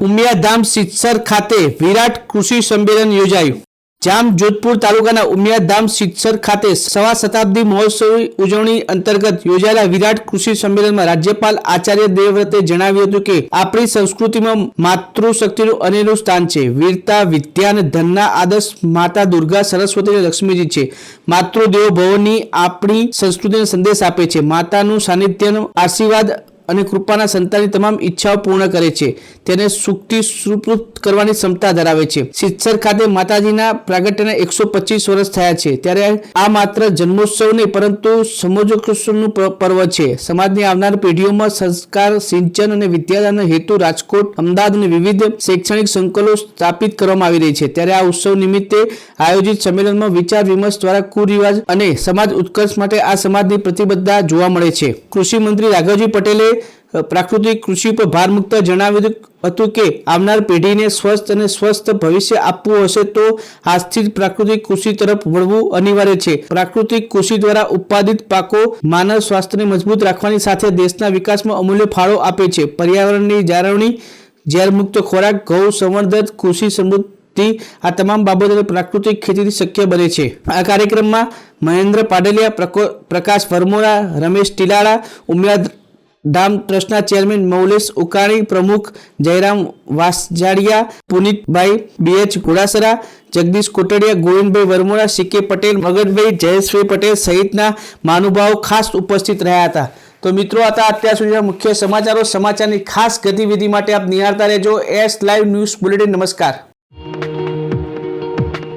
ઉમિયાધામ સિત્સર ખાતે વિરાટ કૃષિ સંમેલન યોજાયું. જામ જોધપુર તાલુકાના ઉમિયાધામ સિત્સર ખાતે સવા શતાબ્દી મહોત્સવની ઉજવણી અંતર્ગત યોજાયેલા વિરાટ કૃષિ સંમેલનમાં રાજ્યપાલ આચાર્ય દેવવ્રતે જણાવ્યું હતું કે, આપણી સંસ્કૃતિમાં માતૃશક્તિનું અનેરું સ્થાન છે. વીરતા, વિદ્યા અને ધનના આદર્શ માતા દુર્ગા સરસ્વતી અને લક્ષ્મીજી છે. માતૃદેવ ભવની આપણી સંસ્કૃતિને સંદેશ આપે છે. માતાનું સાનિધ્યનો આશીર્વાદ અને કૃપાના સંતાની તમામ ઈચ્છાઓ પૂર્ણ કરે છે. તેને સુખથી સુપૃત કરવાની ક્ષમતા ધરાવે છે. સિત્સર ખાતે માતાજીના પ્રાગટ્યના એકસો પચીસ વર્ષ થયા છે. ત્યારે આ માત્ર જન્મોત્સવ નહીં, પરંતુ સમોજોત્સવનું કૃષ્ણનું પર્વ છે. સમાજની આવનાર પેઢીઓમાં સંસ્કાર, સિંચન અને વિદ્યાદાનનો હેતુ રાજકોટ અમદાવાદ અને વિવિધ શૈક્ષણિક સંકુલો સ્થાપિત કરવામાં આવી રહી છે. ત્યારે આ ઉત્સવ નિમિત્તે આયોજિત સંમેલનમાં વિચાર વિમર્શ દ્વારા કુરિવાજ અને સમાજ ઉત્કર્ષ માટે આ સમાજની પ્રતિબદ્ધતા જોવા મળે છે. કૃષિ મંત્રી રાઘવજી પટેલે પ્રાકૃતિક કૃષિ પર ભાર મૂકતા જણાવ્યું હતું કે આવનાર પેઢીને સ્વસ્થ અને સ્વસ્થ ભવિષ્ય આપવું હશે તો આજથી જ પ્રાકૃતિક કૃષિ તરફ વળવું અનિવાર્ય છે. પ્રાકૃતિક કૃષિ દ્વારા ઉત્પાદિત પાકો માનવ સ્વાસ્થ્યને મજબૂત રાખવાની સાથે દેશના વિકાસમાં અમૂલ્ય ફાળો આપે છે. પર્યાવરણની જાળવણી ઝેરમુક્ત ખોરાક, ઘઉં, સંવર્ધન, કૃષિ સમૃદ્ધિ, આ તમામ બાબતોને પ્રાકૃતિક ખેતીથી શક્ય બને છે. આ કાર્યક્રમમાં મહેન્દ્ર પાડેલિયા, પ્રકો- પ્રકાશ વર્મોરા, રમેશ ટીલાળા ઉમિયા ધામ ટ્રસ્ટના ચેરમેન મૌલેશ ઉકાણી, પ્રમુખ જયરામ વાસજાડિયા પુનિતભાઈ બીએચ ઘોડાસરા, જગદીશ કોટડિયા, ગોવિંદભાઈ વરમોરા સીકે પટેલ, મગનભાઈ જયેશભાઈ પટેલ સહિતના મહાનુભાવો ખાસ ઉપસ્થિત રહ્યા હતા. તો મિત્રો હતા અત્યાર સુધીના મુખ્ય સમાચારો. સમાચારની ખાસ ગતિવિધિ માટે આપ નિહાળતા રહેજો. S live news bulletin. નમસ્કાર.